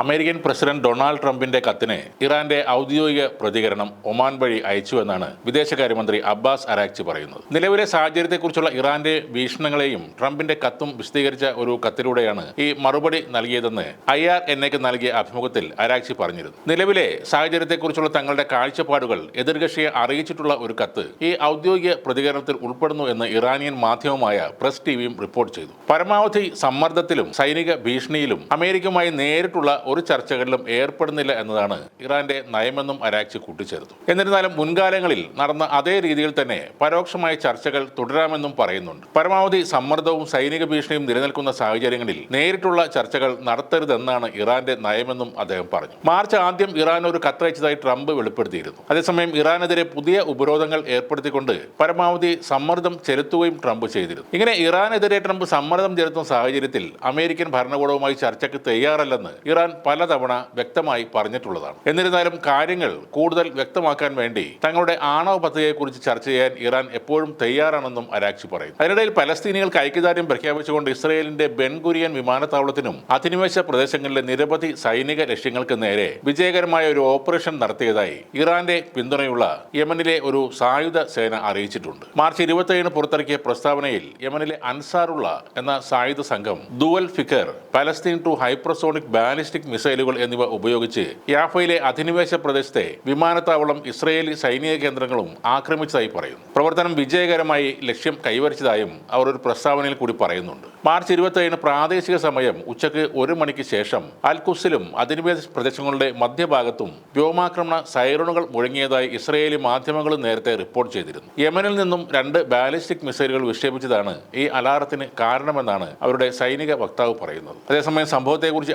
American president Donald ട്രംപിന്റെ കത്തിന് ഇറാന്റെ ഔദ്യോഗിക പ്രതികരണം ഒമാൻ വഴി അയച്ചുവെന്നാണ് വിദേശകാര്യമന്ത്രി അബ്ബാസ് അരാക്ചി പറയുന്നത്. നിലവിലെ സാഹചര്യത്തെക്കുറിച്ചുള്ള ഇറാന്റെ വീക്ഷണങ്ങളെയും ട്രംപിന്റെ കത്തും വിശദീകരിച്ച ഒരു കത്തിലൂടെയാണ് ഈ മറുപടി നൽകിയതെന്ന് ഐ ആർ എൻ എക്ക് നൽകിയ അഭിമുഖത്തിൽ അരാക്ചി പറഞ്ഞിരുന്നു. നിലവിലെ സാഹചര്യത്തെക്കുറിച്ചുള്ള തങ്ങളുടെ കാഴ്ചപ്പാടുകൾ എതിർകക്ഷിയെ അറിയിച്ചിട്ടുള്ള ഒരു കത്ത് ഈ ഔദ്യോഗിക പ്രതികരണത്തിൽ ഉൾപ്പെടുന്നു എന്ന് ഇറാനിയൻ മാധ്യമമായ പ്രസ് ടിവിയും റിപ്പോർട്ട് ചെയ്തു. പരമാവധി സമ്മർദ്ദത്തിലും സൈനിക ഭീഷണിയിലും അമേരിക്കയുമായി നേരിട്ടുള്ള ഒരു ചർച്ചകളിലും ഏർപ്പെടുന്നില്ല എന്നതാണ് ഇറാന്റെ നയമെന്നും അരാക്ചി കൂട്ടിച്ചേർത്തു. എന്നിരുന്നാലും മുൻകാലങ്ങളിൽ നടന്ന അതേ രീതിയിൽ തന്നെ പരോക്ഷമായ ചർച്ചകൾ തുടരാമെന്നും പറയുന്നുണ്ട്. പരമാവധി സമ്മർദ്ദവും സൈനിക ഭീഷണിയും നിലനിൽക്കുന്ന സാഹചര്യങ്ങളിൽ നേരിട്ടുള്ള ചർച്ചകൾ നടത്തരുതെന്നാണ് ഇറാന്റെ നയമെന്നും അദ്ദേഹം പറഞ്ഞു. മാർച്ച് ആദ്യം ഇറാൻ ഒരു കത്തയച്ചതായി ട്രംപ് വെളിപ്പെടുത്തിയിരുന്നു. അതേസമയം ഇറാനെതിരെ പുതിയ ഉപരോധങ്ങൾ ഏർപ്പെടുത്തിക്കൊണ്ട് പരമാവധി സമ്മർദ്ദം ചെലുത്തുകയും ട്രംപ് ചെയ്തിരുന്നു. ഇങ്ങനെ ഇറാനെതിരെ ട്രംപ് സമ്മർദ്ദം ചെലുത്തുന്ന സാഹചര്യത്തിൽ അമേരിക്കൻ ഭരണകൂടവുമായി ചർച്ചയ്ക്ക് തയ്യാറല്ലെന്ന് ഇറാൻ പലതവണ വ്യക്തമായി പറഞ്ഞിട്ടുള്ളതാണ്. എന്നിരുന്നാലും കാര്യങ്ങൾ കൂടുതൽ വ്യക്തമാക്കാൻ വേണ്ടി തങ്ങളുടെ ആണവ പദ്ധതിയെക്കുറിച്ച് ചർച്ച ചെയ്യാൻ ഇറാൻ എപ്പോഴും തയ്യാറാണെന്നും അരാക്ഷി പറയുന്നു. അതിനിടയിൽ പലസ്തീനികൾക്ക് ഐക്യദാർഢ്യം പ്രഖ്യാപിച്ചുകൊണ്ട് ഇസ്രയേലിന്റെ ബെൻഗുരിയൻ വിമാനത്താവളത്തിനും അധിനിവേശ പ്രദേശങ്ങളിലെ നിരവധി സൈനിക ലക്ഷ്യങ്ങൾക്ക് നേരെ വിജയകരമായ ഒരു ഓപ്പറേഷൻ നടത്തിയതായി ഇറാന്റെ പിന്തുണയുള്ള യമനിലെ ഒരു സായുധ സേന അറിയിച്ചിട്ടുണ്ട്. മാർച്ച് ഇരുപത്തിയേഴിന് പുറത്തിറക്കിയ പ്രസ്താവനയിൽ യമനിലെ അൻസാറുള്ള എന്ന സായുധ സംഘം Zulfiqar Palestine two hypersonic ballistic മിസൈലുകൾ എന്നിവ ഉപയോഗിച്ച് യാഫയിലെ അധിനിവേശ പ്രദേശത്തെ വിമാനത്താവളം ഇസ്രയേലി സൈനിക കേന്ദ്രങ്ങളും ആക്രമിച്ചതായി പറയുന്നു. പ്രവർത്തനം വിജയകരമായി ലക്ഷ്യം കൈവരിച്ചതായും അവർ ഒരു പ്രസ്താവനയിൽ കൂടി പറയുന്നുണ്ട്. മാർച്ച് ഇരുപത്തിയേഴിന് പ്രാദേശിക സമയം ഉച്ചയ്ക്ക് ഒരു മണിക്ക് ശേഷം അൽകുസിലും അധിനിവേശ പ്രദേശങ്ങളുടെ മധ്യഭാഗത്തും വ്യോമാക്രമണ സൈറണുകൾ മുഴങ്ങിയതായി ഇസ്രയേലി മാധ്യമങ്ങളും നേരത്തെ റിപ്പോർട്ട് ചെയ്തിരുന്നു. യമനിൽ നിന്നും രണ്ട് ബാലിസ്റ്റിക് മിസൈലുകൾ വിക്ഷേപിച്ചതാണ് ഈ അലാറത്തിന് കാരണമെന്നാണ് അവരുടെ സൈനിക വക്താവ് പറയുന്നത്. അതേസമയം സംഭവത്തെക്കുറിച്ച്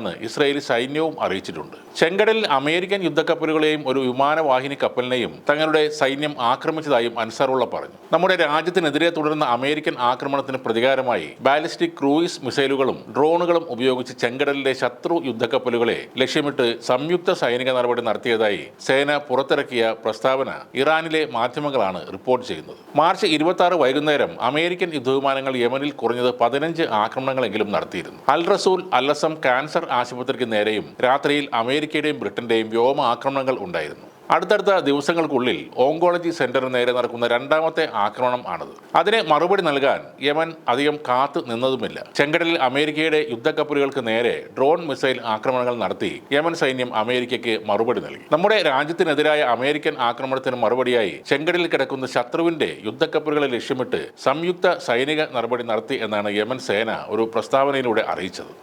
അന്വേഷിക്കുകയാണെന്ന് ഇസ്രയേലി സൈന്യവും അറിയിച്ചിട്ടുണ്ട്. ചെങ്കടലിൽ അമേരിക്കൻ യുദ്ധക്കപ്പലുകളെയും ഒരു വിമാനവാഹിനി കപ്പലിനെയും തങ്ങളുടെ സൈന്യം ആക്രമിച്ചതായും അൻസാറുള്ള പറഞ്ഞു. നമ്മുടെ രാജ്യത്തിനെതിരെ തുടരുന്ന അമേരിക്കൻ ആക്രമണത്തിന് പ്രതികാരമായി ബാലിസ്റ്റിക് ക്രൂയിസ് മിസൈലുകളും ഡ്രോണുകളും ഉപയോഗിച്ച് ചെങ്കടലിലെ ശത്രു യുദ്ധക്കപ്പലുകളെ ലക്ഷ്യമിട്ട് സംയുക്ത സൈനിക നടപടി നടത്തിയതായി സേന പുറത്തിറക്കിയ പ്രസ്താവന ഇറാനിലെ മാധ്യമങ്ങളാണ് റിപ്പോർട്ട് ചെയ്യുന്നത്. മാർച്ച് ഇരുപത്തി വൈകുന്നേരം അമേരിക്കൻ യുദ്ധവിമാനങ്ങൾ യമനിൽ കുറഞ്ഞത് പതിനഞ്ച് ആക്രമണങ്ങളെങ്കിലും നടത്തിയിരുന്നു. അൽ റസൂൽ അല്ലസം കാൻസർ ആശുപത്രിക്ക് നേരെയും രാത്രിയിൽ അമേരിക്കയുടെയും ബ്രിട്ടന്റെയും വ്യോമ ആക്രമണങ്ങൾ ഉണ്ടായിരുന്നു. അടുത്തടുത്ത ദിവസങ്ങൾക്കുള്ളിൽ ഓങ്കോളജി സെന്ററിന് നേരെ നടക്കുന്ന രണ്ടാമത്തെ ആക്രമണം ആണത്. അതിനെ മറുപടി നൽകാൻ യമൻ അധികം കാത്തു നിന്നതുമില്ല. ചെങ്കടലിൽ അമേരിക്കയുടെ യുദ്ധക്കപ്പലുകൾക്ക് നേരെ ഡ്രോൺ മിസൈൽ ആക്രമണങ്ങൾ നടത്തി യമൻ സൈന്യം അമേരിക്കയ്ക്ക് മറുപടി നൽകി. നമ്മുടെ രാജ്യത്തിനെതിരായ അമേരിക്കൻ ആക്രമണത്തിന് മറുപടിയായി ചെങ്കടലിൽ കിടക്കുന്ന ശത്രുവിന്റെ യുദ്ധക്കപ്പലുകളെ ലക്ഷ്യമിട്ട് സംയുക്ത സൈനിക നടപടി നടത്തി എന്നാണ് യമൻ സേന ഒരു പ്രസ്താവനയിലൂടെ അറിയിച്ചത്.